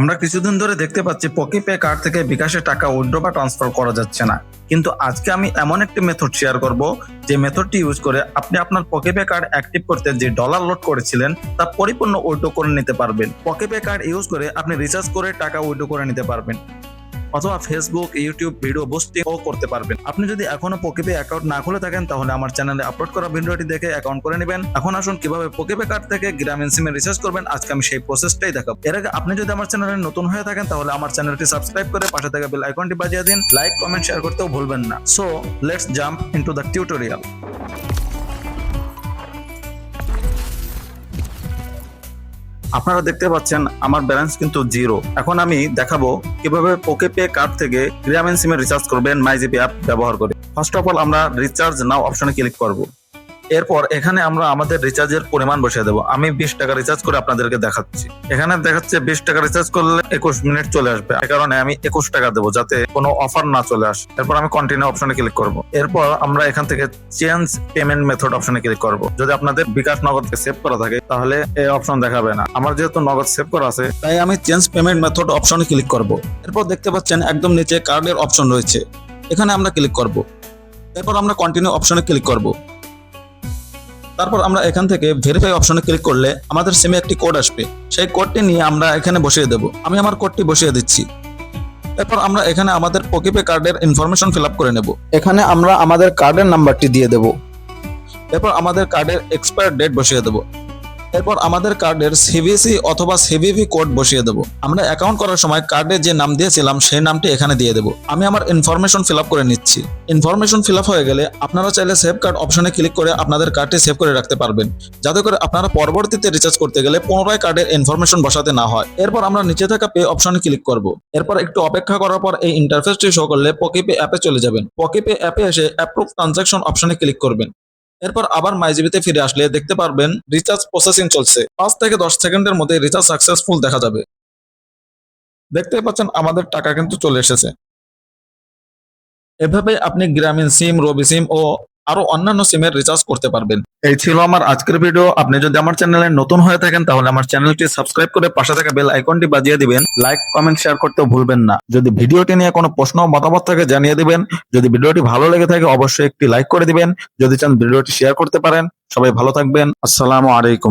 আমরা কিছুদিন ধরে দেখতে পাচ্ছি পকেপে কার্ড থেকে বিকাশে টাকা উইড্র বা ট্রান্সফার করা যাচ্ছে না। কিন্তু আজকে আমি এমন একটি মেথড শেয়ার করব, যে মেথডটি ইউজ করে আপনি আপনার পকেপে কার্ড অ্যাক্টিভ করতে যে ডলার লোড করেছিলেন, তা পরিপূর্ণ উইড্রো করে নিতে পারবেন। পকেপে কার্ড ইউজ করে আপনি রিচার্জ করে টাকা উইড্রো করে নিতে পারবেন। অথবা ফেসবুক ইউটিউব ভিডিও পোস্টিং ও করতে পারবেন। আপনি যদি এখনও পকেপে অ্যাকাউন্ট না খুলে থাকেন, তাহলে আমার চ্যানেলে আপলোড করা ভিডিওটি দেখে অ্যাকাউন্ট করে নেবেন। এখন আসুন, কীভাবে পকেপে কার্ড থেকে গ্রামীণ সিমে রিচার্জ করবেন, আজকে আমি সেই প্রসেসটাই দেখাবো। এর আগে আপনি যদি আমার চ্যানেলে নতুন হয়ে থাকেন, তাহলে আমার চ্যানেলটি সাবস্ক্রাইব করে পাশে থাকা বেল আইকনটি বাজিয়ে দিন। লাইক কমেন্ট শেয়ার করতেও ভুলবেন না। So let's jump into the tutorial আপনারা দেখতে পাচ্ছেন আমার ব্যালেন্স কিন্তু জিরো এখন আমি দেখাবো কীভাবে পোকে পে কার্ড থেকে গ্রামীণ সিমে রিচার্জ করবেন মাইজিপি অ্যাপ ব্যবহার করে। ফার্স্ট অফ অল আমরা রিচার্জ নাও অপশনে ক্লিক করব। এরপর এখানে আমরা আমাদের রিচার্জের পরিমাণ বসিয়ে দেবো। আমি বিশ টাকা রিচার্জ করে আপনাদেরকে দেখাচ্ছি। এখানে দেখাচ্ছে বিশ টাকা রিচার্জ করলে একুশ মিনিট চলে আসবে। এই কারণে আমি একুশ টাকা দেবো যাতে কোনো অফার না চলে আসে। এরপর আমি কন্টিনিউ অপশনে ক্লিক করব। এরপর আমরা এখান থেকে চেঞ্জ পেমেন্ট মেথড অপশনে ক্লিক করব। যদি আপনাদের বিকাশ নগদ সেভ করা থাকে, তাহলে এই অপশন দেখাবে না। আমার যেহেতু নগদ সেভ করা আছে, তাই আমি চেঞ্জ পেমেন্ট মেথড অপশনে ক্লিক করব। এরপর দেখতে পাচ্ছেন একদম নিচে কার্ডের অপশন রয়েছে। এখানে আমরা ক্লিক করব। এরপর আমরা কন্টিনিউ অপশনে ক্লিক করব। তারপর আমরা এখান থেকে ভেরিফাই অপশনে ক্লিক করলে আমাদের সিমে একটি কোড আসবে। সেই কোডটি নিয়ে আমরা এখানে বসিয়ে দেব। আমি আমার কোডটি বসিয়ে দিচ্ছি। এরপর আমরা এখানে আমাদের পকিপে কার্ডের ইনফরমেশন ফিল আপ করে নেব। এখানে আমরা আমাদের কার্ডের নাম্বারটি দিয়ে দেব। এরপর আমাদের কার্ডের এক্সপায়ার ডেট বসিয়ে দেব। এরপর আমাদের কার্ডের সিভিসি অথবা সিভিভি কোড বসিয়ে দেব। আমরা অ্যাকাউন্ট করার সময় কার্ডে যে নাম দিয়েছিলাম, সেই নামটি এখানে দিয়ে দেব। আমি আমার ইনফরমেশন ফিল করে নিচ্ছি। ইনফরমেশন ফিল হয়ে গেলে আপনারা চাইলে সেভ কার্ড অপশনে ক্লিক করে আপনাদের কার্ডটি সেভ করে রাখতে পারবেন। যাতে করে আপনারা পরবর্তীতে রিচার্জ করতে গেলে পুনরায় কার্ডের ইনফরমেশন বসাতে না হয়। এরপর আমরা নিচে থাকা পে অপশনে ক্লিক করব। এরপর একটু অপেক্ষা করার পর এই ইন্টারফেসটি শো করলে পকিপে অ্যাপে চলে যাবেন। পকিপে অ্যাপে এসে অ্যাপ্রুভ ট্রানজাকশন অপশনে ক্লিক করবেন। এরপর আবার মাইজিবিতে ফিরে আসলে দেখতে পারবেন রিচার্জ প্রসেসিং চলছে। পাঁচ থেকে দশ সেকেন্ডের মধ্যে রিচার্জ সাকসেসফুল দেখা যাবে। দেখতে পাচ্ছেন আমাদের টাকা কিন্তু চলে এসেছে। এভাবে আপনি গ্রামীণ সিম, রবি সিম ও আরও অন্যান্য সিমের রিচার্জ করতে পারবেন। এই ছিল আমার আজকের ভিডিও আপনি যদি আমার চ্যানেলে নতুন হয়ে থাকেন, তাহলে আমার চ্যানেলটি সাবস্ক্রাইব করে পাশে থাকা বেল আইকনটি বাজিয়ে দিবেন। লাইক কমেন্ট শেয়ার করতে ভুলবেন না। যদি ভিডিওটি নিয়ে কোনো প্রশ্ন মতামত থাকে, জানিয়ে দিবেন। যদি ভিডিওটি ভালো লেগে থাকে, অবশ্যই একটি লাইক করে দিবেন। যদি চান ভিডিওটি শেয়ার করতে পারেন, সবাই ভালো থাকবেন। আসসালামু আলাইকুম।